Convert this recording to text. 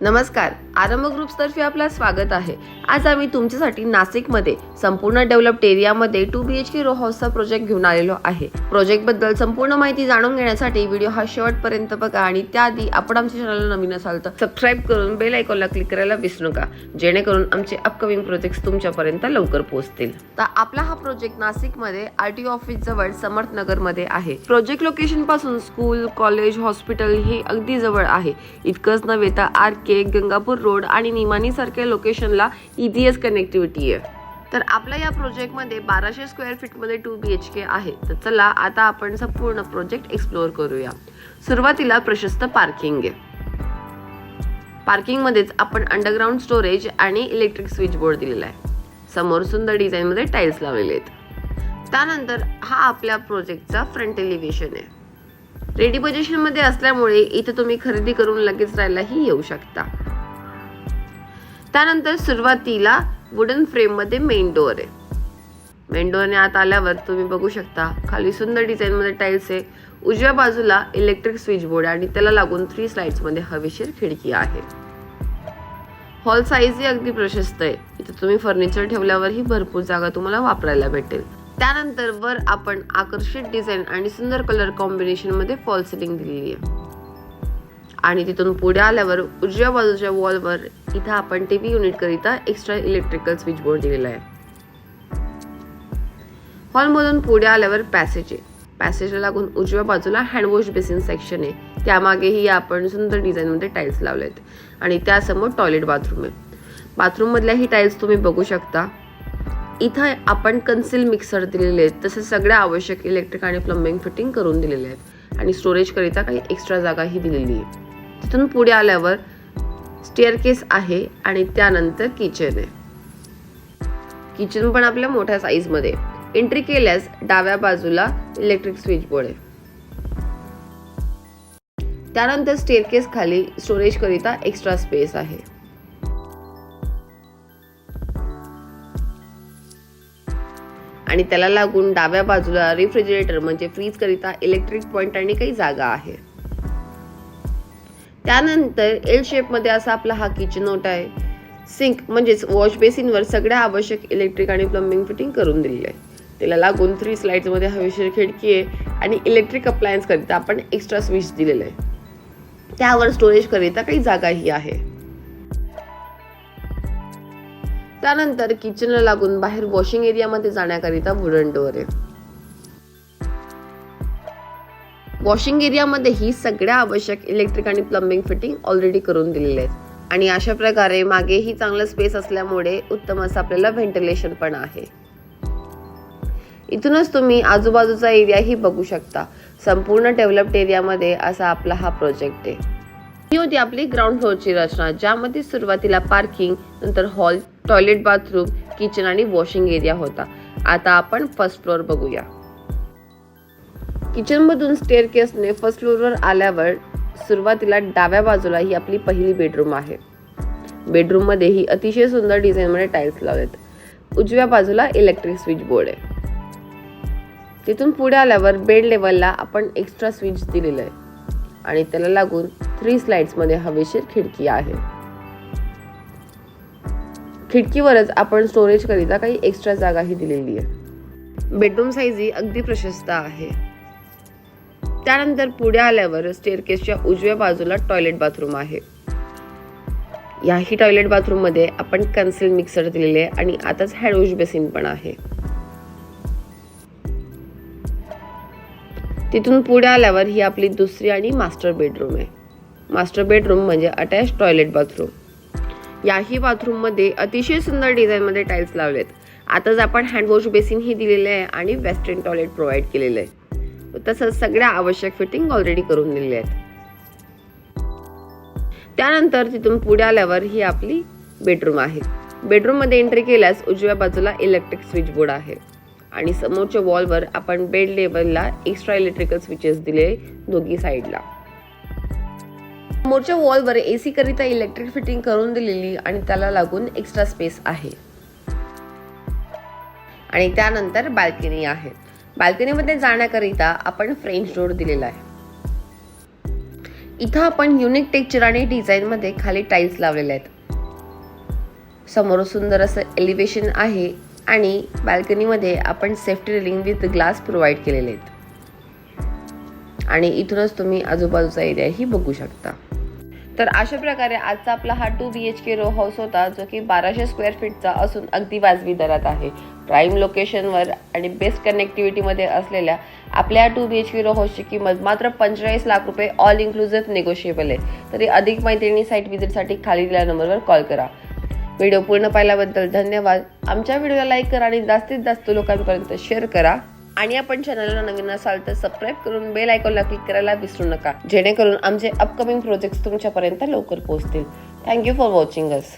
नमस्कार. आरंभ ग्रुप्सतर्फे आपला स्वागत आहे. आज आम्ही तुमच्यासाठी नाशिकमध्ये संपूर्ण डेव्हलप्ड एरियामध्ये two B H K row हाऊसचा प्रोजेक्ट घेऊन आलेलो आहे. प्रोजेक्टबद्दल संपूर्ण माहिती जाणून घेण्यासाठी व्हिडिओ हा शेवटपर्यंत बघा आणि त्याआधी आपण आमच्या चॅनलला नवीन असाल तर सबस्क्राईब करून बेल आयकॉनला क्लिक करायला विसरू नका जेणेकरून आमचे अपकमिंग प्रोजेक्ट तुमच्यापर्यंत लवकर पोहोचतील. तर आपला हा प्रोजेक्ट नाशिकमध्ये आर टी ऑफिस जवळ समर्थनगरमध्ये आहे. प्रोजेक्ट लोकेशनपासून स्कूल कॉलेज हॉस्पिटल हे अगदी जवळ आहे. इतकंच नव्हे तर आर के गंगापूर रोड आणि निमानीसारख्या लोकेशनला ईबीएस कनेक्टिव्हिटी आहे. तर आपल्या या प्रोजेक्टमध्ये बाराशे स्क्वेअर फीटमध्ये टू बी एच के आहे. तर चला आता आपण संपूर्ण प्रोजेक्ट एक्सप्लोअर करूया. सुरुवातीला प्रशस्त पार्किंग आहे. पार्किंगमध्येच आपण अंडरग्राऊंड स्टोरेज आणि इलेक्ट्रिक स्विच बोर्ड दिलेला आहे. समोर सुंदर डिझाईनमध्ये टाईल्स लावलेले आहेत. त्यानंतर हा आपल्या प्रोजेक्टचा फ्रंट एलिव्हेशन आहे. रेडी पोझिशनमध्ये असल्यामुळे इथे तुम्ही खरेदी करून लगेच राहायलाही येऊ शकता. त्यानंतर सुरुवातीला वुडन फ्रेममध्ये मेन डोअर आहे. मेन डोअरने आत आल्यावर तुम्ही बघू शकता खाली सुंदर डिझाईनमध्ये टाईल्स आहे. उजव्या बाजूला इलेक्ट्रिक स्विच बोर्ड आहे आणि त्याला लागून थ्री स्लाइड्समध्ये हवेशीर खिडकी आहे. हॉल साईजही अगदी प्रशस्त आहे. इथे तुम्ही फर्निचर ठेवल्यावरही भरपूर जागा तुम्हाला वापरायला भेटेल. त्यानंतर वर आपण आकर्षित डिझाईन आणि सुंदर कलर कॉम्बिनेशनमध्ये फॉल सिलिंग दिलेली आहे. आणि तिथून पुढे आल्यावर उजव्या बाजूच्या वॉलवर इथं आपण टी व्ही युनिटकरिता एक्स्ट्रा इलेक्ट्रिकल स्विच बोर्ड दिलेला आहे. हॉलमधून पुढे आल्यावर पॅसेज आहे. पॅसेजला लागून उजव्या बाजूला हँडवॉश बेसिन सेक्शन आहे. त्यामागेही आपण सुंदर डिझाईनमध्ये टाईल्स लावलेत. आणि त्यासमोर टॉयलेट बाथरूम आहे. बाथरूममधल्याही टाईल्स तुम्ही बघू शकता. इथं आपण कन्सिल मिक्सर दिलेले आहेत. तसेच सगळ्या आवश्यक इलेक्ट्रिक आणि प्लंबिंग फिटिंग करून दिलेले आहेत. आणि स्टोरेजकरिता काही एक्स्ट्रा जागाही दिलेली आहे. तिथून पुढे आल्यावर स्टेअरकेस आहे आणि त्यानंतर किचन आहे. किचन पण आपल्या मोठ्या साईजमध्ये एंट्री केल्यास डाव्या बाजूला इलेक्ट्रिक स्विच बोर्ड आहे. त्यानंतर स्टेअरकेस खाली स्टोरेज करिता एक्स्ट्रा स्पेस आहे. आणि त्याला लागून डाव्या बाजूला रेफ्रिजरेटर म्हणजे फ्रीज करिता इलेक्ट्रिक पॉइंट आणि काही जागा आहे. त्यानंतर एल शेपमध्ये असा आपला हा किचन ओटा आहे. सिंक म्हणजेच वॉश बेसिनवर सगळ्या आवश्यक इलेक्ट्रिक आणि प्लंबिंग फिटिंग करून दिली आहे. त्याला लागून थ्री स्लाईड्समध्ये हवेशीर खिडकी आहे आणि इलेक्ट्रिक अप्लायन्स करिता आपण एक्स्ट्रा स्विच दिलेलं आहे. त्यावर स्टोरेजकरिता काही जागाही आहे. त्यानंतर किचनला लागून बाहेर वॉशिंग एरियामध्ये जाण्याकरिता वुडन डोअर आहे. वॉशिंग एरियामध्ये ही सगळ्या आवश्यक इलेक्ट्रिक आणि प्लंबिंग फिटिंग ऑलरेडी करून दिलेले आहेत. आणि अशा प्रकारे मागेही चांगलं स्पेस असल्यामुळे उत्तम असं आपल्याला व्हेंटिलेशन पण आहे. इथूनच तुम्ही आजूबाजूचा एरियाही बघू शकता. संपूर्ण डेव्हलप्ड एरियामध्ये असा आपला हा प्रोजेक्ट आहे. ही होती आपली ग्राउंड फ्लोअरची रचना ज्यामध्ये सुरुवातीला पार्किंग नंतर हॉल टॉयलेट बाथरूम किचन आणि वॉशिंग एरिया होता. आता आपण फर्स्ट फ्लोअर बघूया. किचनमधून स्टेअर केसने फर्स्ट फ्लोअरवर आल्यावर सुरुवातीला डाव्या बाजूला ही आपली पहिली बेडरूम आहे. बेडरूममध्ये ही अतिशय सुंदर डिझाईनमध्ये टाईल्स लावलेत. उजव्या बाजूला इलेक्ट्रिक स्विच बोर्ड आहे. तिथून पुढे आल्यावर बेड लेवलला आपण एक्स्ट्रा स्विच दिलेलं आहे. आणि त्याला लागून थ्री स्लाइड्समध्ये हवेशीर खिडकी आहे. खिडकीवरच आपण स्टोरेजकरिता काही एक्स्ट्रा जागाही दिलेली आहे. बेडरूम साईज ही अगदी प्रशस्त आहे. त्यानंतर पुढे आल्यावर स्टेअरकेसच्या उजव्या बाजूला टॉयलेट बाथरूम आहे. याही टॉयलेट बाथरूममध्ये आपण कन्सिल मिक्सर दिलेले आहे आणि आताच हँडवॉश बेसिन पण आहे. तिथून पुढे आल्यावर ही आपली दुसरी आणि मास्टर बेडरूम आहे. मास्टर बेडरूम म्हणजे अटॅच टॉयलेट बाथरूम याही बाथरूममध्ये अतिशय सुंदर डिझाईनमध्ये टाईल्स लावलेत. आताच आपण हँडवॉश बेसिनही दिलेले आहे आणि वेस्टर्न टॉयलेट प्रोव्हाइड केलेलं आहे. तसंच सगळ्या आवश्यक फिटिंग ऑलरेडी करून दिलेले आहेत. त्यानंतर तिथून पुढे आल्यावर ही आपली बेडरूम आहे. बेडरूममध्ये एंट्री केल्यास उजव्या बाजूला इलेक्ट्रिक स्विच बोर्ड आहे. आणि समोरच्या वॉलवर आपण बेड लेवलला एक्स्ट्रा इलेक्ट्रिकल स्विचेस दिले दोघी साईडला समोरच्या वॉलवर एसी करिता इलेक्ट्रिक फिटिंग करून दिलेली आणि त्याला लागून एक्स्ट्रा स्पेस आहे. आणि त्यानंतर बाल्कनी आहे. बाल्कनीमध्ये जाण्याकरिता आपण फ्रेंच डोर दिलेला आहे. इथं आपण युनिक टेक्चर आणि डिझाईनमध्ये खाली टाईल्स लावलेले आहेत. समोर सुंदर असं एलिव्हेशन आहे आणि बाल्कनीमध्ये आपण safety railing with glass provide केलेले आहेत. आणि इथूनच तुम्ही आजूबाजूचा एरियाही बघू शकता. तर अशा प्रकारे आजचा आपला हा two B H K row house होता जो की बाराशे स्क्वेअर फीटचा असून अगदी वाजवी दरात आहे. प्राईम लोकेशनवर आणि बेस्ट कनेक्टिव्हिटीमध्ये असलेल्या आपल्या two B H K row हाऊसची किंमत मात्र पंचेचाळीस लाख रुपये ऑल इन्क्लुझिव्ह निगोशिएबल आहे. तरी अधिक माहिती आणि साईट व्हिजिटसाठी खाली दिल्या नंबरवर कॉल करा. व्हिडिओ पूर्ण पाहिल्याबद्दल धन्यवाद. आमच्या व्हिडिओला लाईक करा आणि जास्तीत जास्त लोकांपर्यंत शेअर करा. आणि आपण चॅनलला नवीन असाल तर सबस्क्राईब करून बेल आयकॉनला क्लिक करायला विसरू नका. जेणेकरून आमचे अपकमिंग प्रोजेक्ट्स तुमच्यापर्यंत लवकर पोहोचतील. Thank you for watching us